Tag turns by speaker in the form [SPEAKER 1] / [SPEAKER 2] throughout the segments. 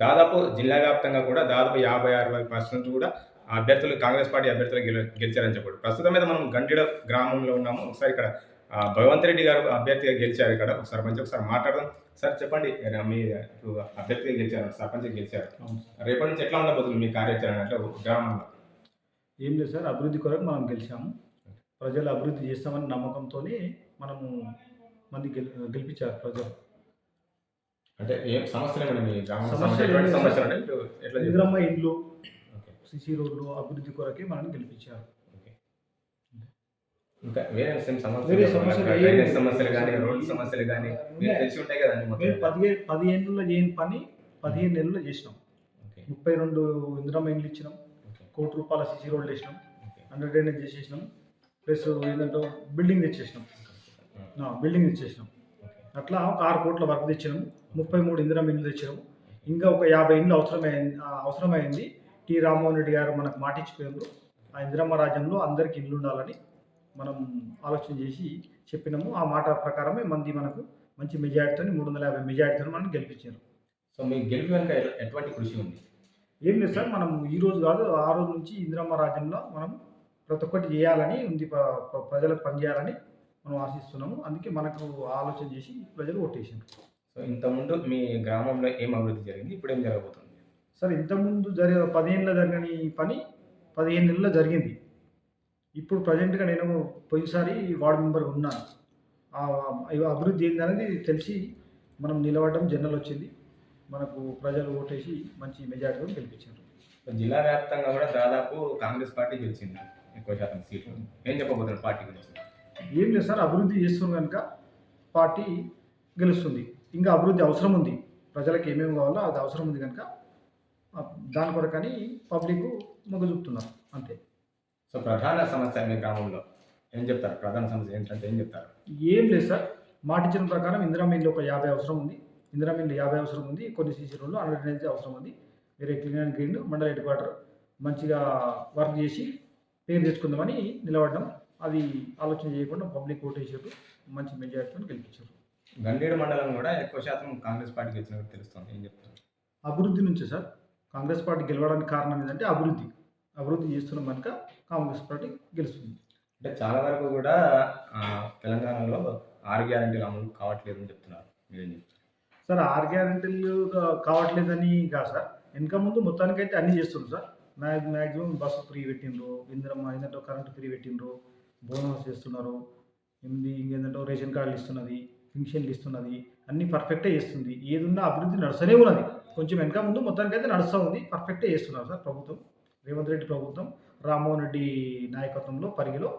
[SPEAKER 1] దాదాపు జిల్లా వ్యాప్తంగా కూడా దాదాపు యాభై అరవై పర్సెంట్ కూడా అభ్యర్థులు కాంగ్రెస్ పార్టీ అభ్యర్థులు గెల గెలిచారని చెప్పాడు ప్రస్తుతం మీద మనం గంటిడ గ్రామంలో ఉన్నాము. ఒకసారి ఇక్కడ భగవంత్ రెడ్డి గారు అభ్యర్థిగా గెలిచారు ఇక్కడ. ఒకసారి మంచి ఒకసారి మాట్లాడదాం. సార్ చెప్పండి. మీ ఇప్పుడు అభ్యర్థిగా గెలిచారు సర్పంచ్గా గెలిచారు. రేపటి నుంచి ఎట్లా ఉండబోతుంది మీ కార్యాచరణ? అంటే ఒక గ్రామంలో.
[SPEAKER 2] ఏం లేదు సార్. అభివృద్ధి కొరకు మనం గెలిచాము. ప్రజలు అభివృద్ధి చేస్తామని నమ్మకంతో మనము మంది గెలి గెలిపించారు ప్రజలు.
[SPEAKER 1] అంటే ఏం సమస్యలు ఏమైనా మీ గ్రామంలో
[SPEAKER 2] సమస్యలు
[SPEAKER 1] అంటే ఎట్లా?
[SPEAKER 2] ఇందిరమ్మ ఇండ్లు సిసి రోడ్లు అభివృద్ధి కొరకే మనం గెలిపించారు.
[SPEAKER 1] ఇంకా వేరే సేమ్ సమస్యలు
[SPEAKER 2] సమస్యలు
[SPEAKER 1] కానీ రోడ్డు సమస్యలు కానీ. తెలిసి ఉంటాయి కదండి
[SPEAKER 2] పదిహేను పదిహేనులో చేయని పని పదిహేను నెలల్లో చేసినాం. ముప్పై రెండు ఇందిరమ్మ ఇండ్లు ఇచ్చినాం. కోటి రూపాయల సిసి రోడ్లు వేసినాం. అండర్ డ్రైనేజ్ చేసేసినాం. ప్లస్ ఏంటంటే బిల్డింగ్ తెచ్చేసినాం. బిల్డింగ్ తెచ్చేసినాం. అట్లా ఒక ఆరు కోట్ల వర్క్ తెచ్చినాము ముప్పై మూడు ఇందిరమ్మ ఇండ్లు తెచ్చినాము ఇంకా ఒక యాభై ఇండ్లు అవసరమైంది అవసరమైంది. టి రామ్మోహన్ రెడ్డి గారు మనకు మాటిచ్చిపోయారు ఆ ఇందిరమ్మ రాజ్యంలో అందరికి ఇల్లు ఉండాలని మనం ఆలోచన చేసి చెప్పినాము. ఆ మాట ప్రకారమే మంది మనకు మంచి మెజారిటీతో మూడు వందల యాభై మెజారిటీతో మనం గెలిపించారు.
[SPEAKER 1] సో మీ గెలుపు వెనుక ఎటువంటి కృషి ఉంది?
[SPEAKER 2] ఏం లేదు సార్ మనం ఈ రోజు కాదు ఆ రోజు నుంచి ఇందిరమ్మ రాజ్యంలో మనం ప్రతి ఒక్కటి చేయాలని ఉంది ప్ర- ప్ర- ప్రజలకు పనిచేయాలని మనం ఆశిస్తున్నాము. అందుకే మనకు ఆలోచన చేసి ప్రజలు ఓటేసారు
[SPEAKER 1] సో ఇంతకుముందు మీ గ్రామంలో ఏం అభివృద్ధి జరిగింది? ఇప్పుడు ఏం జరగబోతుంది?
[SPEAKER 2] సార్ ఇంతకుముందు జరిగే పదిహేనులో జరగని పని పదిహేను నెలల్లో జరిగింది. ఇప్పుడు ప్రజెంట్గా నేను పోయినసారి వార్డు మెంబర్ ఉన్నాను అభివృద్ధి ఏందనేది తెలిసి మనం నిలబడడం జనరల్ వచ్చింది. మనకు ప్రజలు ఓటేసి మంచి మెజార్టీతో గెలిపించారు.
[SPEAKER 1] జిల్లా వ్యాప్తంగా కూడా దాదాపు కాంగ్రెస్ పార్టీ గెలిచింది. ఎక్కువ శాతం సీట్లు. ఏం చెప్పబోతున్నారు? పార్టీ గురించి.
[SPEAKER 2] ఏం లేదు సార్ అభివృద్ధి చేస్తుంది కనుక పార్టీ గెలుస్తుంది. ఇంకా అభివృద్ధి అవసరం ఉంది. ప్రజలకు ఏమేమి కావాలో అది అవసరం ఉంది కనుక దాని కొరకని పబ్లిక్ మొగ్గు చూపుతున్నారు. అంతే.
[SPEAKER 1] సో ప్రధాన సమస్య మీ గ్రామంలో ఏం చెప్తారు? ప్రధాన సమస్య ఏంటంటే ఏం చెప్తారు?
[SPEAKER 2] ఏం లేదు సార్. మాట ఇచ్చిన ప్రకారం ఇందిరా మిల్లు ఒక యాభై అవసరం ఉంది. ఇందిరా మిల్లు యాభై అవసరం ఉంది. కొన్ని సీసీ రోడ్లు హండ్రెడ్ డ్రైనేజ్ అవసరం ఉంది. వేరే క్లీన్ అండ్ గ్రీన్ మండల హెడ్ క్వార్టర్ మంచిగా వర్క్ చేసి పేరు తెచ్చుకుందామని నిలబడ్డం. అది ఆలోచన చేయకుండా పబ్లిక్ ఓటేసారు మంచి మెజారిటీతో గెలిపించారు.
[SPEAKER 1] గండేడు మండలం కూడా ఎక్కువ శాతం కాంగ్రెస్ పార్టీకి వచ్చినట్టు తెలుస్తుంది. ఏం చెప్తారు?
[SPEAKER 2] అభివృద్ధి నుంచే సార్. కాంగ్రెస్ పార్టీ గెలవడానికి కారణం ఏంటంటే అభివృద్ధి. అభివృద్ధి చేస్తున్నాం కనుక కాంగ్రెస్ పార్టీ గెలుస్తుంది.
[SPEAKER 1] అంటే చాలా వరకు కూడా తెలంగాణలో ఆరు గ్యారంటీలు అమలు కావట్లేదు అని చెప్తున్నారు. మీరేం
[SPEAKER 2] సార్ ఆరు గ్యారెంటీలు కావట్లేదని కాదు సార్. వెనక ముందు మొత్తానికైతే అన్ని చేస్తున్నారు సార్. మ్యాక్ మ్యాక్సిమం బస్సు ఫ్రీ పెట్టిండ్రు ఇందిరమ్మ ఏంటంటే కరెంట్ ఫ్రీ పెట్టిండ్రు. బోనస్ చేస్తున్నారు. ఏంది ఇంకేంటంటే రేషన్ కార్డులు ఇస్తున్నది పింఛన్లు ఇస్తున్నది అన్ని పర్ఫెక్టే చేస్తుంది. ఏదున్నా అభివృద్ధి నడుస్తూనే ఉన్నది. కొంచెం వెనక ముందు మొత్తానికైతే నడుస్తూ ఉంది. పర్ఫెక్టే చేస్తున్నారు సార్ ప్రభుత్వం. రేవంత్ రెడ్డి ప్రభుత్వం రామ్మోహన్ రెడ్డి నాయకత్వంలో పరిగిలో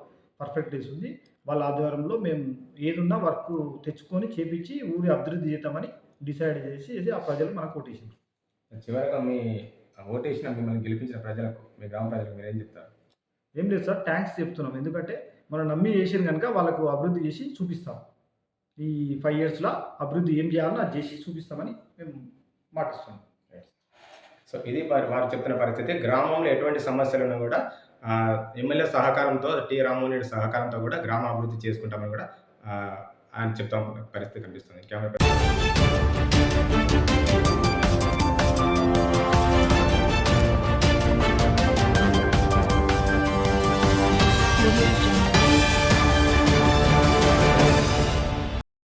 [SPEAKER 2] పర్ఫెక్ట్ చేస్తుంది. వాళ్ళ ఆధ్వర్యంలో మేము ఏదున్నా వర్క్ తెచ్చుకొని చేపించి ఊరి అభివృద్ధి చేద్దామని డిసైడ్ చేసి చేసి ఆ ప్రజలు మనకు ఓటేసింది
[SPEAKER 1] చివరిగా మీ ఓటేసిన మిమ్మల్ని గెలిపించిన ప్రజలకు మీ గ్రామ ప్రజలకు మీరు ఏం చెప్తారు?
[SPEAKER 2] ఏం లేదు సార్ థ్యాంక్స్ చెప్తున్నాం. ఎందుకంటే మనం నమ్మి చేసిన కనుక వాళ్ళకు అభివృద్ధి చేసి చూపిస్తాం. ఈ ఫైవ్ ఇయర్స్లో అభివృద్ధి ఏం చేయాలో అది చేసి చూపిస్తామని మేము మాటిస్తున్నాం.
[SPEAKER 1] సో ఇది వారు వారు చెప్తున్న పరిస్థితి. గ్రామంలో ఎటువంటి సమస్యలను కూడా ఎమ్మెల్యే సహకారంతో టి రామ్మోహన్ సహకారంతో కూడా గ్రామ అభివృద్ధి చేసుకుంటామని కూడా ఆయన చెప్తాం పరిస్థితి కనిపిస్తుంది. కెమెరా